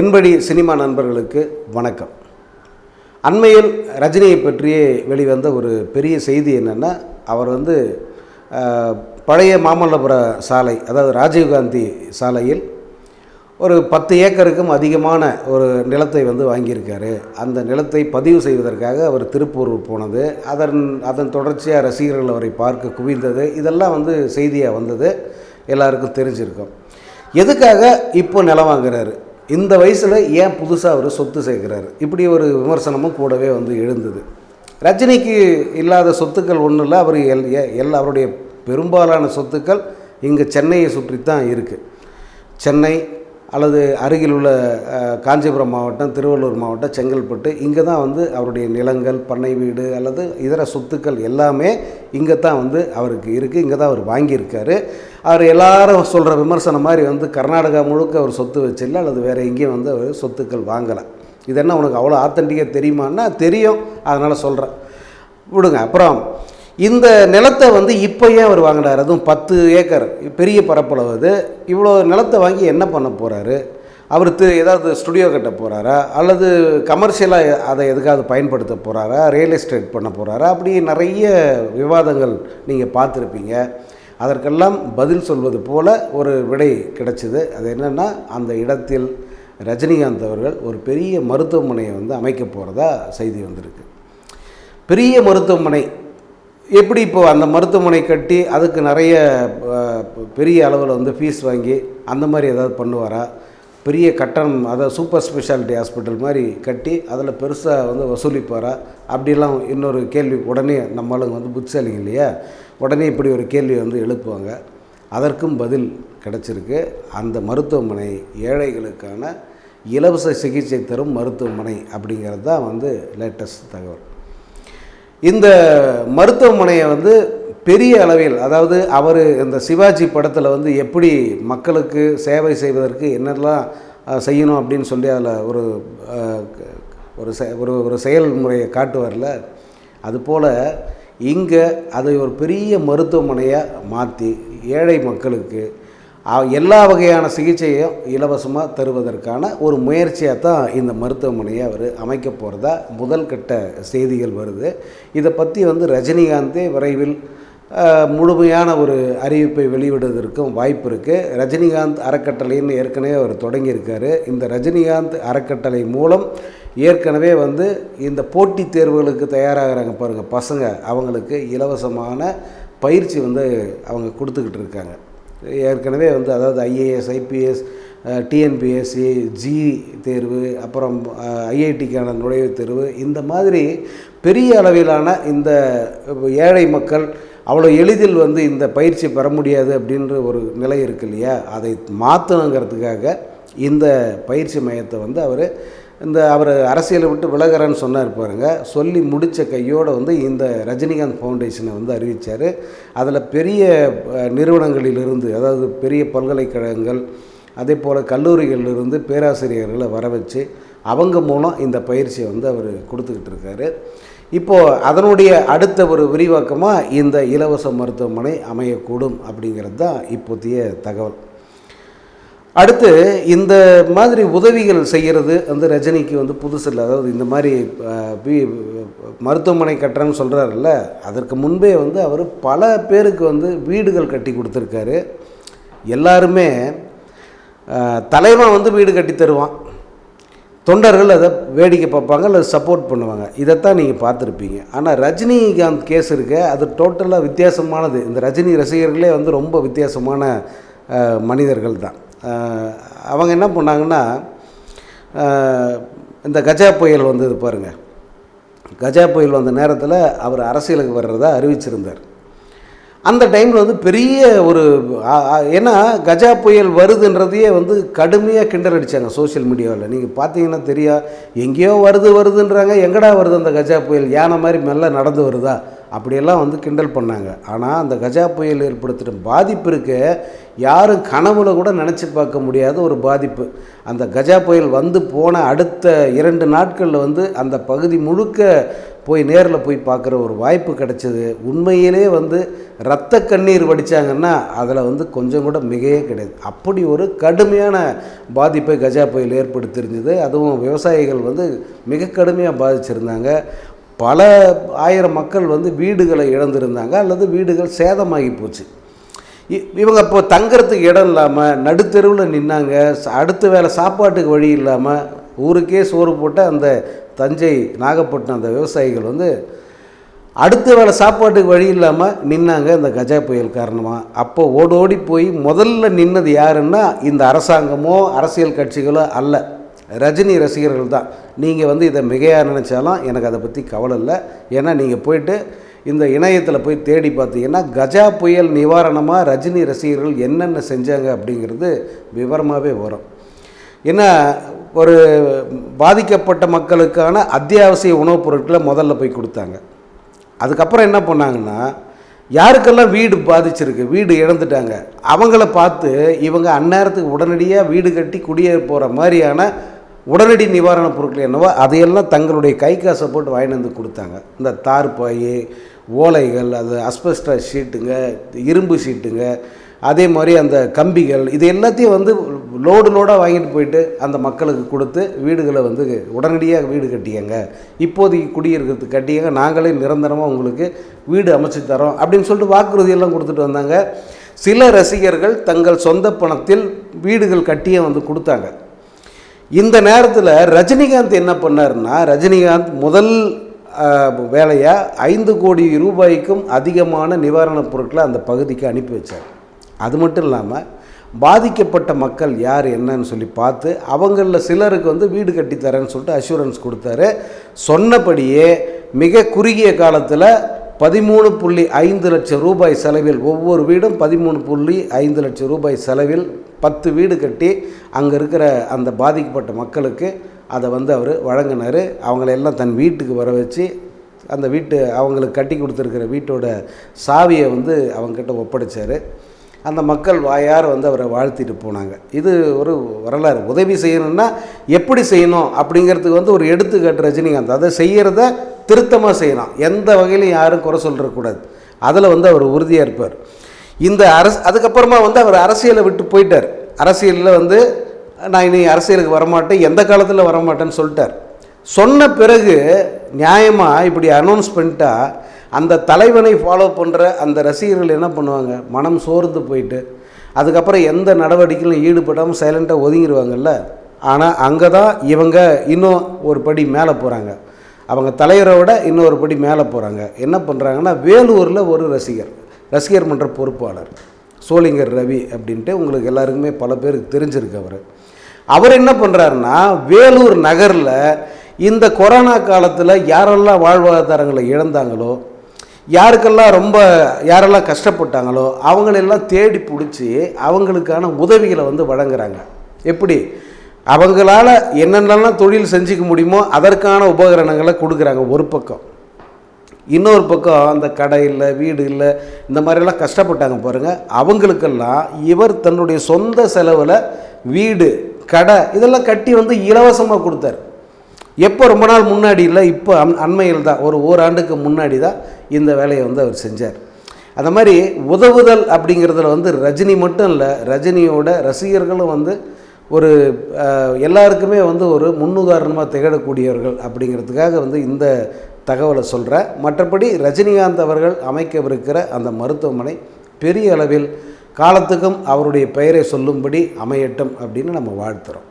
என்படி cinema நண்பர்களுக்கு வணக்கம். அண்மையில் ரஜினியை பற்றியே வெளிவந்த ஒரு பெரிய செய்தி என்னென்னா அவர் வந்து பழைய மாமல்லபுர சாலை அதாவது ராஜீவ்காந்தி சாலையில் ஒரு பத்து ஏக்கருக்கும் அதிகமான ஒரு நிலத்தை வந்து வாங்கியிருக்காரு. அந்த நிலத்தை பதிவு செய்வதற்காக அவர் திருப்பூர் போனது. அதன் அதன் தொடர்ச்சியாக ரசிகர்கள் அவரை பார்க்க குவிந்தது. இதெல்லாம் வந்து செய்தியாக வந்தது. எல்லாருக்கும் தெரிஞ்சிருக்கும். எதுக்காக இப்போ நிலம் வாங்குறாரு? இந்த வயசில் ஏன் புதுசாக அவர் சொத்து சேர்க்குறாரு? இப்படி ஒரு விமர்சனமும் கூடவே வந்து எழுந்தது. ரஜினிக்கு இல்லாத சொத்துக்கள் ஒன்றும் இல்லை அவர் எல் எல்லா அவருடைய பெரும்பாலான சொத்துக்கள் இங்கே சென்னையை சுற்றி தான் இருக்குது சென்னை அல்லது அருகில் உள்ள காஞ்சிபுரம் மாவட்டம் திருவள்ளூர் மாவட்டம் செங்கல்பட்டு இங்கே தான் வந்து அவருடைய நிலங்கள் பண்ணை வீடு அல்லது இதர சொத்துக்கள் எல்லாமே இங்கே தான் வந்து அவருக்கு இருக்குது இங்கே தான் அவர் வாங்கியிருக்காரு. அவர் எல்லாரும் சொல்கிற விமர்சனம் மாதிரி வந்து கர்நாடகா முழுக்க அவர் சொத்து வச்சில்ல அல்லது வேறு எங்கேயும் வந்து அவர் சொத்துக்கள் வாங்கலை. இது என்ன உனக்கு அவ்வளோ ஆத்தன்டிக்காக தெரியுமான்னா தெரியும். அதனால் சொல்கிறேன் விடுங்க. அப்புறம் இந்த நிலத்தை வந்து இப்போ ஏன் அவர் வாங்கினார். அதுவும் பத்து ஏக்கர் பெரிய பரப்பளவு அது. இவ்வளோ நிலத்தை வாங்கி என்ன பண்ண போகிறாரு அவர் தி- ஏதாவது ஸ்டுடியோ கட்ட போகிறாரா அல்லது கமர்ஷியலாக அதை எதுக்காவது பயன்படுத்த போகிறாரா ரியல் எஸ்டேட் பண்ண போகிறாரா அப்படி நிறைய விவாதங்கள் நீங்கள் பார்த்துருப்பீங்க. அதற்கெல்லாம் பதில் சொல்வது போல ஒரு விடை கிடைச்சிது. அது என்னென்னா அந்த இடத்தில் ரஜினிகாந்த் அவர்கள் ஒரு பெரிய மருத்துவமனையை வந்து அமைக்க போகிறதா செய்தி வந்திருக்கு. பெரிய மருத்துவமனை எப்படி இப்போ அந்த மருத்துவமனை கட்டி அதுக்கு நிறைய பெரிய அளவில் வந்து ஃபீஸ் வாங்கி அந்த மாதிரி ஏதாவது பண்ணுவாரா? பெரிய கட்டணம் அதாவது சூப்பர் ஸ்பெஷாலிட்டி ஹாஸ்பிட்டல் மாதிரி கட்டி அதில் பெருசாக வந்து வசூலிப்பாரா? அப்படிலாம் இன்னொரு கேள்வி உடனே நம்மளுக்கு வந்து புத்திசாலிங்க இல்லையா? உடனே இப்படி ஒரு கேள்வி வந்து எழுப்புவாங்க. அதற்கும் பதில் கிடச்சிருக்கு. அந்த மருத்துவமனை ஏழைகளுக்கான இலவச சிகிச்சை தரும் மருத்துவமனை அப்படிங்கிறது தான் வந்து லேட்டஸ்ட் தகவல். இந்த மருத்துவமனையை வந்து பெரிய அளவில் அதாவது அவர் இந்த சிவாஜி படத்தில் வந்து எப்படி மக்களுக்கு சேவை செய்வதற்கு என்னெல்லாம் செய்யணும் அப்படின்னு சொல்லி அதில் ஒரு ஒரு செ- ஒரு ஒரு செயல்முறையை காட்டுவார்ல அதுபோல் இங்கே அதை ஒரு பெரிய மருத்துவமனையாக மாற்றி ஏழை மக்களுக்கு எல்லா வகையான சிகிச்சையும் இலவசமாக தருவதற்கான ஒரு முயற்சியாக தான் இந்த மருத்துவமனையை அவர் அமைக்க போகிறதா முதல் கட்ட செய்திகள் வருது. இதை பற்றி வந்து ரஜினிகாந்தே விரைவில் முழுமையான ஒரு அறிவிப்பை வெளியிடுவதற்கும் வாய்ப்பு இருக்குது ரஜினிகாந்த் அறக்கட்டளைன்னு ஏற்கனவே அவர் தொடங்கியிருக்காரு. இந்த ரஜினிகாந்த் அறக்கட்டளை மூலம் ஏற்கனவே வந்து இந்த போட்டித் தேர்வுகளுக்கு தயாராகிறாங்க பாருங்கள் பசங்க. அவங்களுக்கு இலவசமான பயிற்சி வந்து அவங்க கொடுத்துக்கிட்டு இருக்காங்க. ஏற்கனவே வந்து அதாவது ஐஏஎஸ் ஐபிஎஸ் டிஎன்பிஎஸ்சி ஜி தேர்வு அப்புறம் ஐஐடிக்கான நுழைவுத் தேர்வு இந்த மாதிரி பெரிய அளவிலான இந்த ஏழை மக்கள் அவ்வளோ எளிதில் வந்து இந்த பயிற்சி பெற முடியாது அப்படின்ற ஒரு நிலை இருக்கு இல்லையா? அதை மாற்றணுங்கிறதுக்காக இந்த பயிற்சி மையத்தை வந்து அவர் இந்த அவர் அரசியலை விட்டு விலகிறேன்னு சொன்னார் பாருங்க. சொல்லி முடித்த கையோடு வந்து இந்த ரஜினிகாந்த் ஃபவுண்டேஷனை வந்து அறிவித்தார் அதில் பெரிய நிறுவனங்களிலிருந்து அதாவது பெரிய பல்கலைக்கழகங்கள் அதே போல் கல்லூரிகளிலிருந்து பேராசிரியர்களை வர வச்சு அவங்க மூலம் இந்த பயிற்சியை வந்து அவர் கொடுத்துக்கிட்டு இருக்காரு. இப்போது அதனுடைய அடுத்த ஒரு விரிவாக்கமாக இந்த இலவச மருத்துவமனை அமையக்கூடும் அப்படிங்கிறது தான் இப்போதைய தகவல். அடுத்து இந்த மாதிரி உதவிகள் செய்கிறது வந்து ரஜினிக்கு வந்து புதுசு இல்லை. அதாவது இந்த மாதிரி மருத்துவமனை கட்டுறேன்னு சொல்கிறாருல்ல அதற்கு முன்பே வந்து அவர் பல பேருக்கு வந்து வீடுகள் கட்டி கொடுத்துருக்காரு. எல்லாருமே தலைவன் வந்து வீடு கட்டி தருவான். தொண்டர்கள் அதை வேடிக்கை பார்ப்பாங்க அல்லது சப்போர்ட் பண்ணுவாங்க. இதைத்தான் நீங்கள் பார்த்துருப்பீங்க. ஆனால் ரஜினிகாந்த் கேஸ் இருக்க. அது டோட்டலாக வித்தியாசமானது. இந்த ரஜினி ரசிகர்களே வந்து ரொம்ப வித்தியாசமான மனிதர்கள் தான் அவங்க என்ன பண்ணாங்கன்னா இந்த கஜா புயல் வந்தது பாருங்கள் கஜா புயல் வந்த நேரத்தில் அவர் அரசியலுக்கு வர்றதா அறிவிச்சிருந்தார். அந்த டைமில் வந்து பெரிய ஒரு ஏன்னா கஜா புயல் வருதுன்றதையே வந்து கடுமையாக கிண்டல் அடித்தாங்க சோஷியல் மீடியாவில். நீங்கள் பார்த்தீங்கன்னா தெரியும் எங்கேயோ வருது வருதுன்றாங்க. எங்கடா வருது அந்த கஜா புயல்? யானை மாதிரி மெல்ல நடந்து வருதா? அப்படியெல்லாம் வந்து கிண்டல் பண்ணாங்க. ஆனால் அந்த கஜா புயல் ஏற்படுத்தின பாதிப்பு இருக்க யாரும் கனவுல கூட நினச்சி பார்க்க முடியாத ஒரு பாதிப்பு. அந்த கஜா புயல் வந்து போன அடுத்த இரண்டு நாட்களில் வந்து அந்த பகுதி முழுக்க போய் நேரில் போய் பார்க்குற ஒரு வாய்ப்பு கிடைச்சது. உண்மையிலே வந்து ரத்த கண்ணீர் வடித்தாங்கன்னா அதில் வந்து கொஞ்சம் கூட மிகையே கிடையாது. அப்படி ஒரு கடுமையான பாதிப்பை கஜா புயல் ஏற்படுத்தியிருந்தது. அதுவும் விவசாயிகள் வந்து மிக கடுமையாக பாதிச்சிருந்தாங்க. பல ஆயிரம் மக்கள் வந்து வீடுகளை இழந்திருந்தாங்க அல்லது வீடுகள் சேதமாகி போச்சு. இ- இவங்க இப்போ தங்கிறதுக்கு இடம் இல்லாமல் நடுத்தெருவில் நின்னாங்க அடுத்த வேளை சாப்பாட்டுக்கு வழி இல்லாமல் ஊருக்கே சோறு போட்ட அந்த தஞ்சை நாகப்பட்டினம் அந்த விவசாயிகள் வந்து அடுத்த வேளை சாப்பாட்டுக்கு வழி இல்லாமல் நின்னாங்க இந்த கஜா புயல் காரணமாக அப்போ ஓடோடி போய் முதல்ல நின்னது யாருன்னா இந்த அரசாங்கமோ அரசியல் கட்சிகளோ அல்ல. ரஜினி ரசிகர்கள் தான். நீங்கள் வந்து இதை மிகையாக நினச்சாலும் எனக்கு அதை பற்றி கவலை இல்லை. ஏன்னா நீங்கள் போயிட்டு இந்த இணையத்தில் போய் தேடி பார்த்தீங்கன்னா கஜா புயல் நிவாரணமாக ரஜினி ரசிகர்கள் என்னென்ன செஞ்சாங்க அப்படிங்கிறது விவரமாகவே வரும். ஏன்னா ஒரு பாதிக்கப்பட்ட மக்களுக்கான அத்தியாவசிய உணவுப் பொருட்களை முதல்ல போய் கொடுத்தாங்க. அதுக்கப்புறம் என்ன பண்ணாங்கன்னா யாருக்கெல்லாம் வீடு பாதிச்சிருக்கு வீடு இழந்துட்டாங்க அவங்கள பார்த்து இவங்க அந்நேரத்துக்கு உடனடியாக வீடு கட்டி குடியேற போகிற மாதிரியான உடனடி நிவாரணப் பொருட்கள் என்னவோ அதையெல்லாம் தங்களுடைய கை காசை போட்டு வாங்கிட்டு வந்து கொடுத்தாங்க. இந்த தார் பாய் ஓலைகள் அது அஸ்பெஸ்டா ஷீட்டுங்க இரும்பு ஷீட்டுங்க அதே மாதிரி அந்த கம்பிகள் இது எல்லாத்தையும் வந்து லோடு லோடாக வாங்கிட்டு போயிட்டு அந்த மக்களுக்கு கொடுத்து வீடுகளை வந்து உடனடியாக வீடு கட்டியங்க. இப்போதைக்கு குடியிருக்கிறதுக்கு கட்டியங்க. நாங்களே நிரந்தரமாக உங்களுக்கு வீடு அமைச்சு தரோம் அப்படின்னு சொல்லிட்டு வாக்குறுதியெல்லாம் கொடுத்துட்டு வந்தாங்க. சில ரசிகர்கள் தங்கள் சொந்த பணத்தில் வீடுகள் கட்டியே வந்து கொடுத்தாங்க. இந்த நேரத்தில் ரஜினிகாந்த் என்ன பண்ணாருன்னா ரஜினிகாந்த் முதல் வேலையாக ஐந்து கோடி ரூபாய்க்கும் அதிகமான நிவாரணப் பொருட்களை அந்த பகுதிக்கு அனுப்பி வச்சார். அது மட்டும் இல்லாமல் பாதிக்கப்பட்ட மக்கள் யார் என்னன்னு சொல்லி பார்த்து அவங்களில் சிலருக்கு வந்து வீடு கட்டித்தரேன்னு சொல்லிட்டு அஷூரன்ஸ் கொடுத்தாரு. சொன்னபடியே மிக குறுகிய காலத்தில் பதிமூணு புள்ளி ஐந்து லட்சம் ரூபாய் செலவில் ஒவ்வொரு வீடும் பதிமூணு புள்ளி ஐந்து லட்சம் ரூபாய் செலவில் பத்து வீடு கட்டி அங்கே இருக்கிற அந்த பாதிக்கப்பட்ட மக்களுக்கு அதை வந்து அவர் வழங்கினார். அவங்களெல்லாம் தன் வீட்டுக்கு வர வச்சு அந்த வீட்டு அவங்களுக்கு கட்டி கொடுத்துருக்கிற வீட்டோட சாவியை வந்து அவங்கக்கிட்ட ஒப்படைச்சார். அந்த மக்கள் வாயார் வந்து அவரை வாழ்த்திட்டு போனாங்க. இது ஒரு வரலாறு. உதவி செய்யணும்னா எப்படி செய்யணும் அப்படிங்கிறதுக்கு வந்து ஒரு எடுத்துக்காட்டு ரஜினிகாந்த். அதை செய்கிறத திருத்தமாக செய்யலாம். எந்த வகையிலும் யாரும் குறை சொல்லிடக்கூடாது அதில் வந்து அவர் உறுதியாக இருப்பார். இந்த அரசு அதுக்கப்புறமா வந்து அவர் அரசியலை விட்டு போயிட்டார். அரசியலில் வந்து நான் இனி அரசியலுக்கு வரமாட்டேன். எந்த காலத்தில் வரமாட்டேன்னு சொல்லிட்டார். சொன்ன பிறகு நியாயமாக இப்படி அனௌன்ஸ் பண்ணிட்டா அந்த தலைவனை ஃபாலோ பண்ணுற அந்த ரசிகர்கள் என்ன பண்ணுவாங்க? மனம் சோர்ந்து போயிட்டு அதுக்கப்புறம் எந்த நடவடிக்கையிலும் ஈடுபடாமல் சைலண்ட்டாக ஒதுங்கிடுவாங்கல்ல ஆனால் அங்கே தான் இவங்க இன்னும் ஒரு படி மேலே போகிறாங்க அவங்க தலைவரை விட இன்னொரு படி மேலே போகிறாங்க என்ன பண்ணுறாங்கன்னா வேலூரில் ஒரு ரசிகர் ரசிகர் மன்ற பொறுப்பாளர் சோளிங்கர் ரவி அப்படின்ட்டு உங்களுக்கு எல்லாருக்குமே பல பேருக்கு தெரிஞ்சிருக்கு அவர். அவர் என்ன பண்ணுறாருன்னா வேலூர் நகரில் இந்த கொரோனா காலத்தில் யாரெல்லாம் வாழ்வாதாரங்களை இழந்தாங்களோ யாருக்கெல்லாம் ரொம்ப யாரெல்லாம் கஷ்டப்பட்டாங்களோ அவங்களெல்லாம் தேடி பிடிச்சி அவங்களுக்கான உதவிகளை வந்து வழங்குறாங்க. எப்படி? அவங்களால என்னென்னலாம் தொழில் செஞ்சுக்க முடியுமோ அதற்கான உபகரணங்களை கொடுக்குறாங்க ஒரு பக்கம். இன்னொரு பக்கம் அந்த கடை இல்லை வீடு இல்லை இந்த மாதிரிலாம் கஷ்டப்பட்டாங்க பாருங்கள் அவங்களுக்கெல்லாம் இவர் தன்னுடைய சொந்த செலவில் வீடு கடை இதெல்லாம் கட்டி வந்து இலவசமாக கொடுத்தாரு. எப்போ ரொம்ப நாள் முன்னாடி இல்லை இப்போ அம் அண்மையில் தான் ஒரு ஓராண்டுக்கு முன்னாடி தான் இந்த வேலையை வந்து அவர் செஞ்சார். அந்த மாதிரி உதவுதல் அப்படிங்கிறதுல வந்து ரஜினி மட்டும் இல்லை ரஜினியோட ரசிகர்களும் வந்து ஒரு எல்லாருக்குமே வந்து ஒரு முன்னுதாரணமாக திகழக்கூடியவர்கள் அப்படிங்கிறதுக்காக வந்து இந்த தகவலை சொல்கிறேன் மற்றபடி ரஜினிகாந்த் அவர்கள் அமைக்கவிருக்கிற அந்த மருத்துவமனை பெரிய அளவில் காலத்துக்கும் அவருடைய பெயரை சொல்லும்படி அமையட்டும் அப்படின்னு நம்ம வாழ்த்துறோம்.